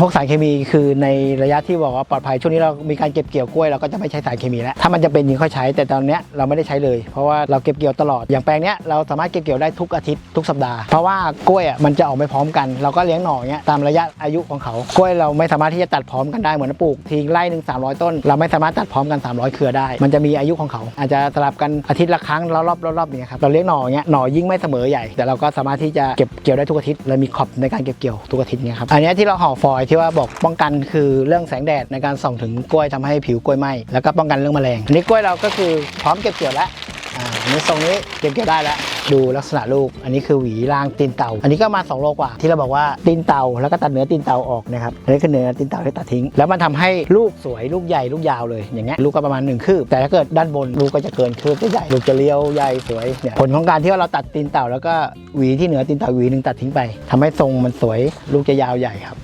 พวกสารเคมีคือในระยะที่บอกว่าปลอดภัยช่วงนี้เรามีการเก็บเกี่ยวกล้วยเราก็จะไม่ใช้สารเคมีแล้วถ้ามันจะเป็นจริงค่อยใช้แต่ตอนนี้เราไม่ได้ใช้เลย เพราะว่าเราเก็บเกี่ยวตลอดอย่างแปลงเนี้ยเราสามารถเก็บเกี่ยวได้ทุกอาทิตย์ทุกสัปดาห์เพราะว่ากล้วยอะมันจะออกไม่พร้อมกัน เราก็เลี้ยงหน่อเงี้ยตามระยะอายุของเขากล้วยเราไม่สามารถที่จะตัดพร้อมกันได้เหมือนปลูกทิ้งไร่หนึ่ง300ต้น เราไม่สามารถตัดพร้อมกัน 300 เครือได้ มันจะมีอายุของเขา อาจจะสลับกันอาทิตย์ละครั้งรอบๆรอบอย่างเงี้ยครับเราเลี้ยงหน่อเงี้ยหน่อยิ่งไม่เสมอใหญ่แต่เราก็สามารถที่จะเก็บเกี่ยวได้ทุกอาทิตย์เรามีขอบในการเก็บเกี่ยวทุกอาทิตย์เงี้ยครับอันนี้ที่เราห่อฟอยที่ว่าบอกป้องกันคือเรื่องแสงแดดในการส่องถึงกล้วยทำให้ผิวกล้วยไหม้แล้วก็ป้องกันเรื่องแมลงอันนี้กล้วยเราก็คือพร้อมเก็บเกี่ยวแล้วอันนี้ทรงนี้เก็บเกี่ยวได้แล้วดูลักษณะลูก อันนี้คือหวีรางตีนเต่าอันนี้ก็มา2โลกว่า ที่เราบอกว่าตีนเต่าแล้วก็ตัดเนื้อตีนเต่าออกนะครับ อันนี้คือเนื้อตีนเต่าที่ตัดทิ้ง แล้วมันทำให้ลูกสวยลูกใหญ่ลูกยาวเลย อย่างเงี้ยลูกก็ประมาณ1คืบ แต่ถ้าเกิดด้านบนลูกก็จะเกินคืบจะใหญ่ ลูกจะเลี้ยวใหญ่สวยเนี่ย ผลของการที่ว่าเราตัดตีนเต่าแล้วก็หวีที่เหนือตีนเต่าหวีหนึ่งตัดทิ้งไปทำให้ทรงมันสวยลูกจะยาวใหญ่ครับ